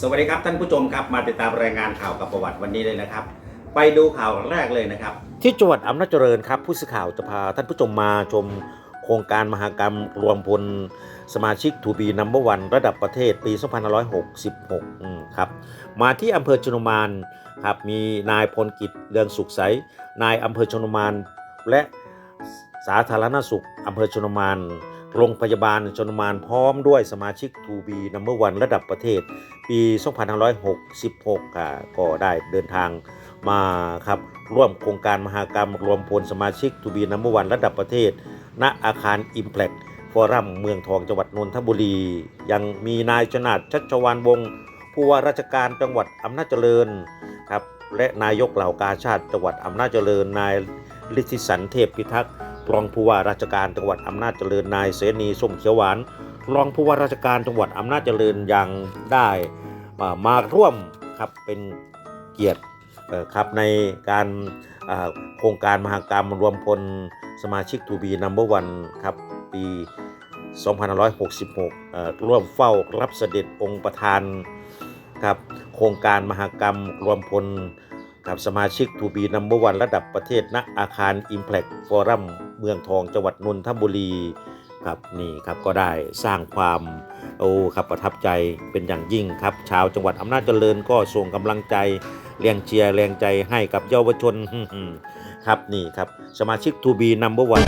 สวัสดีครับท่านผู้ชมครับมาติดตามรายงานข่าวกับประวัติวันนี้เลยนะครับ ไปดูข่าวแรกเลยนะครับ ที่จังหวัดอำนาจเจริญครับ ผู้สื่อข่าวจะพาท่านผู้ชมมาชม โครงการมหากรรมรวมพลสมาชิกทูบีนัมเบอร์วันระดับประเทศปี2566ครับมาที่อำเภอชนมานครับมีนายพลกิจเรืองสุขใสนายอำเภอชนมานและสาธารณสุขอำเภอชนมาน โรงพยาบาลชนมานพร้อมด้วยสมาชิกทูบีนัมเบอร์วันระดับประเทศ ปี2566อ่าก็ได้เดินทางมาครับร่วมโครงการมหากรรมรวมพลสมาชิกทูบีนัมเบอร์วันระดับประเทศ ณอาคาร Impact ฟอรัมเมืองทองจังหวัดนนทบุรี ยังมีนายชนาดชัชวานวงศ์ผู้ว่าราชการจังหวัดอำนาจเจริญครับและนายกเหล่ากาชาติจังหวัดอำนาจเจริญนายฤทธิสันเทพพิทักษ์ รองผู้ว่าราชการจังหวัดอำนาจเจริญนายเสนีส้มเขียวหวาน รองผู้ว่าราชการจังหวัดอำนาจเจริญยังได้อ่ามาร่วมครับเป็นเกียรติครับในการโครงการมหากรรมรวมพลสมาชิกทูบีนัมเบอร์วันครับปี 2566เอ่อร่วมเฝ้ารับเสด็จองค์ประธานครับโครงการมหากรรมรวมพลกับสมาชิกทูบีนัมเบอร์วันระดับประเทศณอาคาร Impact Forum เมืองทองจังหวัดนนทบุรีครับนี่ครับก็ได้สร้างความโอ้ครับประทับใจเป็นอย่างยิ่งครับชาวจังหวัดอำนาจเจริญก็ส่งกำลังใจแรงเชียร์แรงใจให้กับเยาวชนครับนี่ครับสมาชิกทูบีนัมเบอร์วัน